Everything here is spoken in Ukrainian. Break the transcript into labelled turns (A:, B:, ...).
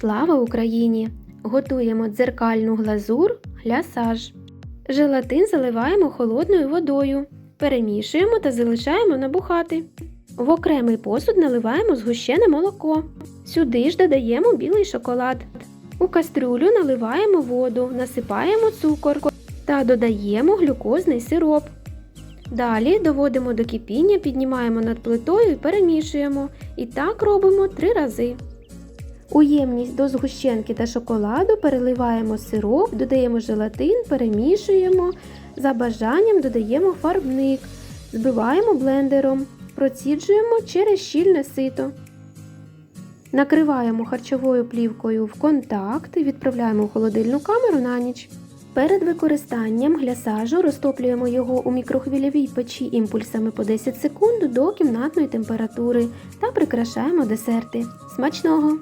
A: Слава Україні! Готуємо дзеркальну глазур глясаж. Желатин заливаємо холодною водою. Перемішуємо та залишаємо набухати. В окремий посуд наливаємо згущене молоко. Сюди ж додаємо білий шоколад. У кастрюлю наливаємо воду, насипаємо цукор та додаємо глюкозний сироп. Далі доводимо до кипіння, піднімаємо над плитою і перемішуємо. І так робимо три рази. У ємність до згущенки та шоколаду переливаємо сироп, додаємо желатин, перемішуємо. За бажанням додаємо фарбник, збиваємо блендером, проціджуємо через щільне сито. Накриваємо харчовою плівкою в контакт і відправляємо в холодильну камеру на ніч. Перед використанням глясажу розтоплюємо його у мікрохвильовій печі імпульсами по 10 секунд до кімнатної температури та прикрашаємо десерти. Смачного!